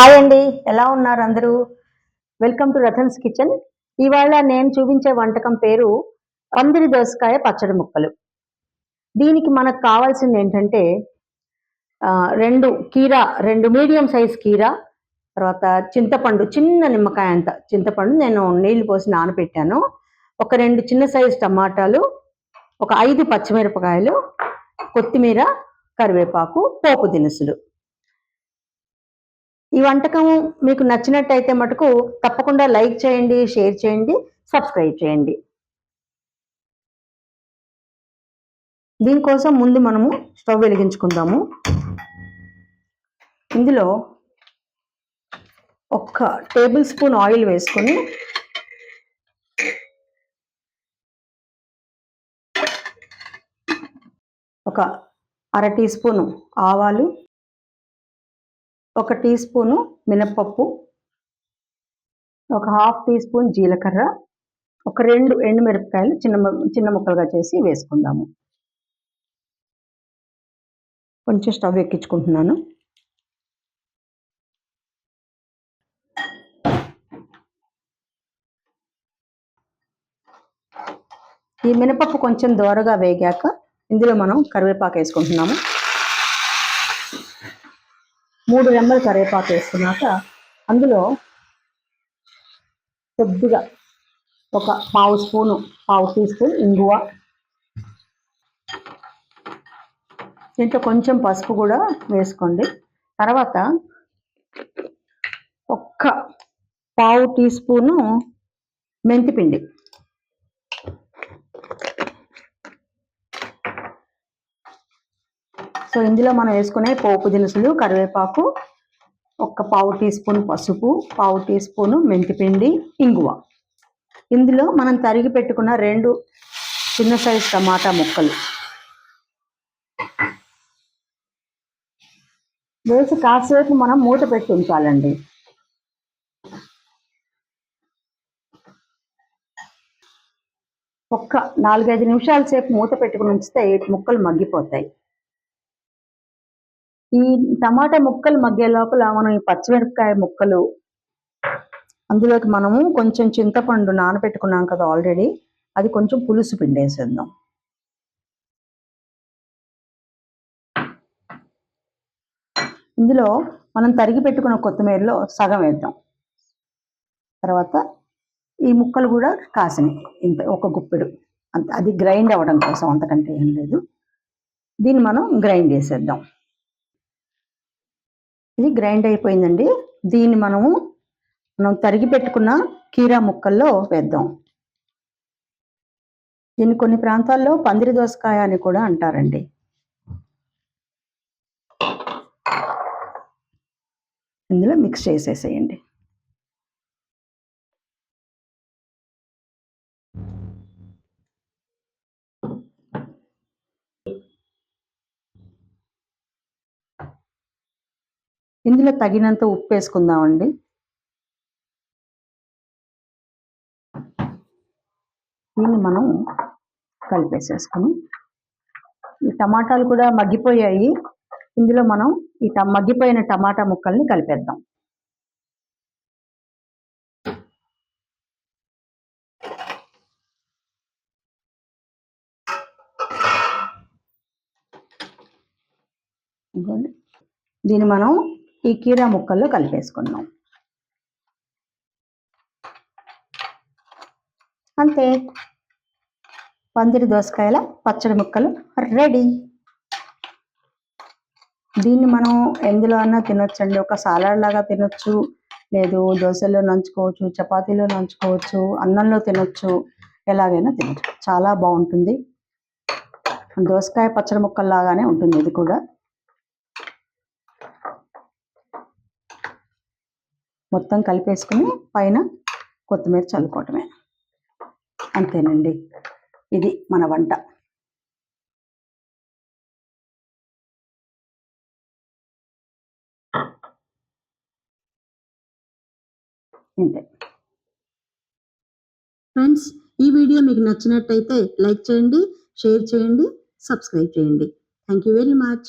Hi అండి ఎలా ఉన్నారు అందరూ? Welcome to Ratan's kitchen. ఇవాళ నేను చూపించే వంటకం పేరు పందిరి దోసకాయ పచ్చడి ముక్కలు. దీనికి మనకు కావాల్సింది ఏంటంటే రెండు కీరా రెండు మీడియం సైజ్ కీరా తర్వాత చింతపండు చిన్న నిమ్మకాయ అంత చింతపండు నేను నీళ్ళు పోసి నానబెట్టాను ఒక రెండు చిన్న సైజు టమాటాలు ఒక ఐదు పచ్చిమిరపకాయలు కొత్తిమీర కరివేపాకు పోపు దినుసులు. ఈ వంటకం మీకు నచ్చినట్టయితే మటుకు తప్పకుండా లైక్ చేయండి షేర్ చేయండి సబ్స్క్రైబ్ చేయండి. దీనికోసం ముందు మనము స్టవ్ వెలిగించుకుందాము. ఇందులో ఒక్క టేబుల్ స్పూన్ ఆయిల్ వేసుకొని ఒక అర టీ స్పూన్ ఆవాలు ఒక టీ స్పూను మినప్పప్పు ఒక హాఫ్ టీ స్పూన్ జీలకర్ర ఒక రెండు ఎండుమిరపకాయలు చిన్న చిన్న ముక్కలుగా చేసి వేసుకుందాము. కొంచెం స్టవ్ ఎక్కించుకుంటున్నాను. ఈ మినపప్పు కొంచెం దోరగా వేగాక ఇందులో మనం కరివేపాకు వేసుకుంటున్నాము. మూడు రెమ్మలు కరివేపాకు వేసుకున్నాక అందులో కొద్దిగా ఒక పావు స్పూను పావు టీ స్పూన్ ఇంగువ. దీంట్లో కొంచెం పసుపు కూడా వేసుకోండి. తర్వాత ఒక్క పావు టీ స్పూను మెంతిపిండి. సో ఇందులో మనం వేసుకునే పోపు దినుసులు కరివేపాకు ఒక పావు టీ స్పూన్ పసుపు పావు టీ స్పూను మెంతిపిండి ఇంగువ. ఇందులో మనం తరిగి పెట్టుకున్న రెండు చిన్న సైజు టమాటా ముక్కలు. వేసి కాసేపు మనం మూత పెట్టి ఉంచాలండి. ఒక్క నాలుగైదు నిమిషాల సేపు మూత పెట్టుకుని ఉంచితే ముక్కలు మగ్గిపోతాయి. ఈ టమాటా ముక్కలు మగ్గే లోపల మనం ఈ పచ్చిమిరపకాయ ముక్కలు అందులోకి మనము కొంచెం చింతపండు నానబెట్టుకున్నాం కదా ఆల్రెడీ అది కొంచెం పులుసు పిండేసేద్దాం. ఇందులో మనం తరిగి పెట్టుకున్న కొత్తిమీరలో సగం వేద్దాం. తర్వాత ఈ ముక్కలు కూడా కాసినాయి ఇంత ఒక గుప్పెడు. అంత అది గ్రైండ్ అవ్వడం కోసం అంతకంటే ఏం లేదు. దీన్ని మనం గ్రైండ్ చేసేద్దాం. ఇది గ్రైండ్ అయిపోయిందండి. దీన్ని మనము మనం తరిగి పెట్టుకున్న కీరా ముక్కల్లో వేద్దాం. దీన్ని కొన్ని ప్రాంతాల్లో పందిరి దోసకాయ అని కూడా అంటారండి. ఇందులో మిక్స్ చేసేసేయండి. ఇందులో తగినంత ఉప్పు వేసుకుందామండి. దీన్ని మనం కలిపేసేసుకుని ఈ టమాటాలు కూడా మగ్గిపోయాయి. ఇందులో మనం ఈ మగ్గిపోయిన టమాటా ముక్కల్ని కలిపేద్దాం. దీన్ని మనం ఈ కీరా ముక్కల్లో కలిపేసుకున్నాం. అంతే. పందిరి దోసకాయల పచ్చడి ముక్కలు రెడీ. దీన్ని మనం ఎందులో అన్నా తినొచ్చండి. ఒక సాలాడ్ లాగా తినొచ్చు. లేదు దోశలో నంచుకోవచ్చు చపాతీలో నంచుకోవచ్చు అన్నంలో తినొచ్చు. ఎలాగైనా తినొచ్చు. చాలా బాగుంటుంది. దోసకాయ పచ్చడి ముక్కల్లాగానే ఉంటుంది ఇది కూడా. మొత్తం కలిపేసుకుని పైన కొత్తిమీర చల్లుకోవటమే. అంతేనండి. ఇది మన వంట. ఇంతే. ఫ్రెండ్స్ ఈ వీడియో మీకు నచ్చినట్టయితే లైక్ చేయండి షేర్ చేయండి సబ్స్క్రైబ్ చేయండి. Thank you very much.